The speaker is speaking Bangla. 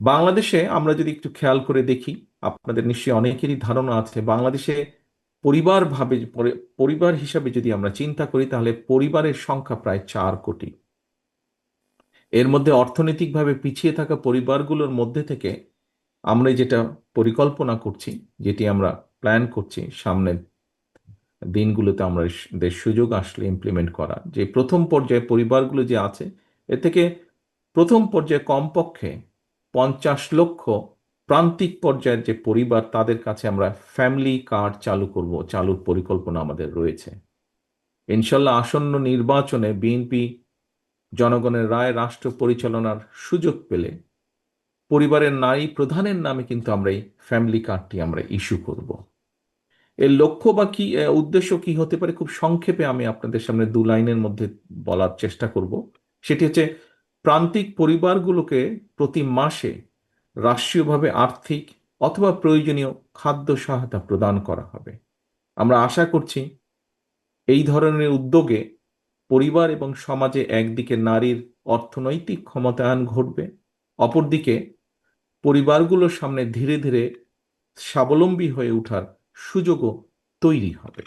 বাংলাদেশে আমরা যদি একটু খেয়াল করে দেখি, আপনাদের নিশ্চয়ই অনেকেরই ধারণা আছে, বাংলাদেশে পরিবার ভাবে পরিবার হিসাবে যদি আমরা চিন্তা করি, তাহলে পরিবারের সংখ্যা প্রায় চার কোটি। এর মধ্যে অর্থনৈতিকভাবে পিছিয়ে থাকা পরিবারগুলোর মধ্যে থেকে আমরা যেটা পরিকল্পনা করছি, যেটি আমরা প্ল্যান করছি, সামনের দিনগুলোতে আমরা সুযোগ আসলে ইমপ্লিমেন্ট করা। যে প্রথম পর্যায়ে পরিবারগুলো যে আছে এ থেকে প্রথম পর্যায়ে কমপক্ষে পঞ্চাশ লক্ষ প্রান্তিক পর্যায়ের যে পরিবার, তাদের কাছে আমরা ফ্যামিলি কার্ড চালু করব, চালুর পরিকল্পনা আমাদের রয়েছে। ইনশাল্লাহ আসন্ন নির্বাচনে বিএনপি জনগণের রায়, রাষ্ট্র পরিচালনার সুযোগ পেলে পরিবারের নারী প্রধানের নামে কিন্তু আমরা এই ফ্যামিলি কার্ডটি আমরা ইস্যু করব। এর লক্ষ্য বা কি উদ্দেশ্য কি হতে পারে খুব সংক্ষেপে আমি আপনাদের সামনে দু লাইনের মধ্যে বলার চেষ্টা করব। সেটি হচ্ছে প্রান্তিক পরিবারগুলোকে প্রতি মাসে রাষ্ট্রীয়ভাবে আর্থিক অথবা প্রয়োজনীয় খাদ্য সহায়তা প্রদান করা হবে। আমরা আশা করছি এই ধরনের উদ্যোগে পরিবার এবং সমাজে একদিকে নারীর অর্থনৈতিক ক্ষমতায়ন ঘটবে, অপরদিকে পরিবারগুলোর সামনে ধীরে ধীরে স্বাবলম্বী হয়ে ওঠার সুযোগও তৈরি হবে।